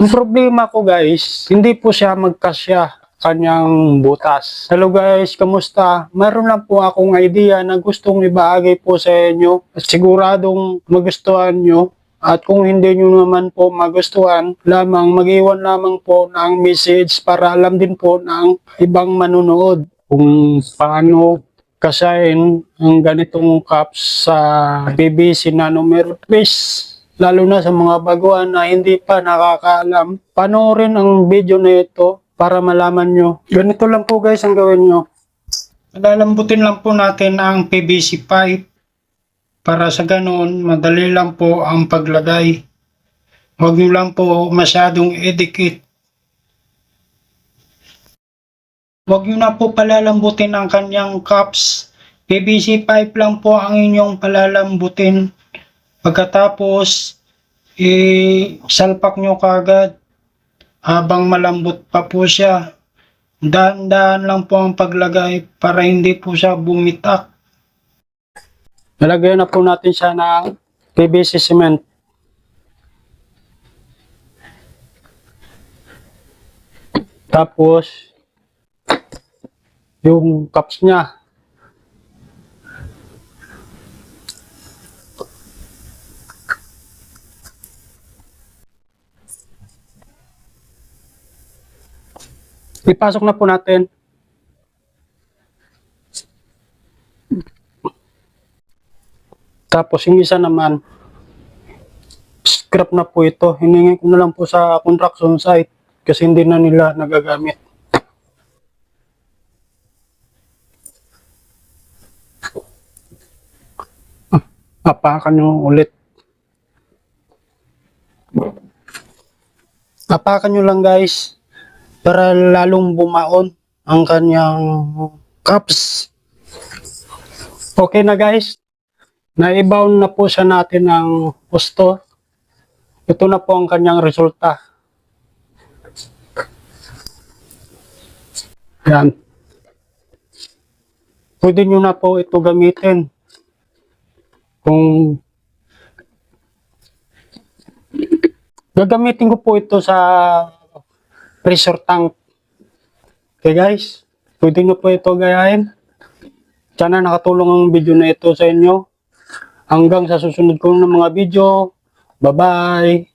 Ang problema ko guys, hindi po siya magkasya kanyang butas. Hello guys, kamusta? Meron lang po akong idea na gustong ibahagi po sa inyo. Siguradong magustuhan nyo. At kung hindi nyo naman po magustuhan, lamang mag-iwan lamang po ng message para alam din po ng ibang manunood kung paano kasayin ang ganitong cups sa BBC na numero 3 lalo na sa mga baguhan na hindi pa nakakaalam. Panoorin ang video na ito para malaman nyo. Ganito lang po guys ang gawin nyo. Lalambutin lang po natin ang PVC pipe para sa ganoon madali lang po ang paglagay. Huwag nyo lang po masyadong idikit. Huwag nyo na po palalambutin ang kanyang cups. PVC pipe lang po ang inyong palalambutin. Pagkatapos, i-salpak nyo kagad habang malambot pa po siya. Dahan-dahan lang po ang paglagay para hindi po siya bumitak. Nalagyan na po natin siya ng PVC cement. Tapos, yung cups niya, ipasok na po natin. Tapos yung isa naman, scrap na po ito. Hiningi ko na lang po sa construction site kasi hindi na nila nagagamit. Ah, Apakan nyo ulit. Apakan nyo lang guys para lalong bumaon ang kanyang cups. Okay na guys. Naibound na po siya natin ng gusto. Ito na po ang kanyang resulta. Yan. Pwede nyo na po ito gamitin. Kung gagamitin ko po ito sa pressure tank. Okay guys, pwede nyo po ito gayahin. Sana nakatulong ang video na ito sa inyo. Hanggang sa susunod ko ng mga video. Bye-bye!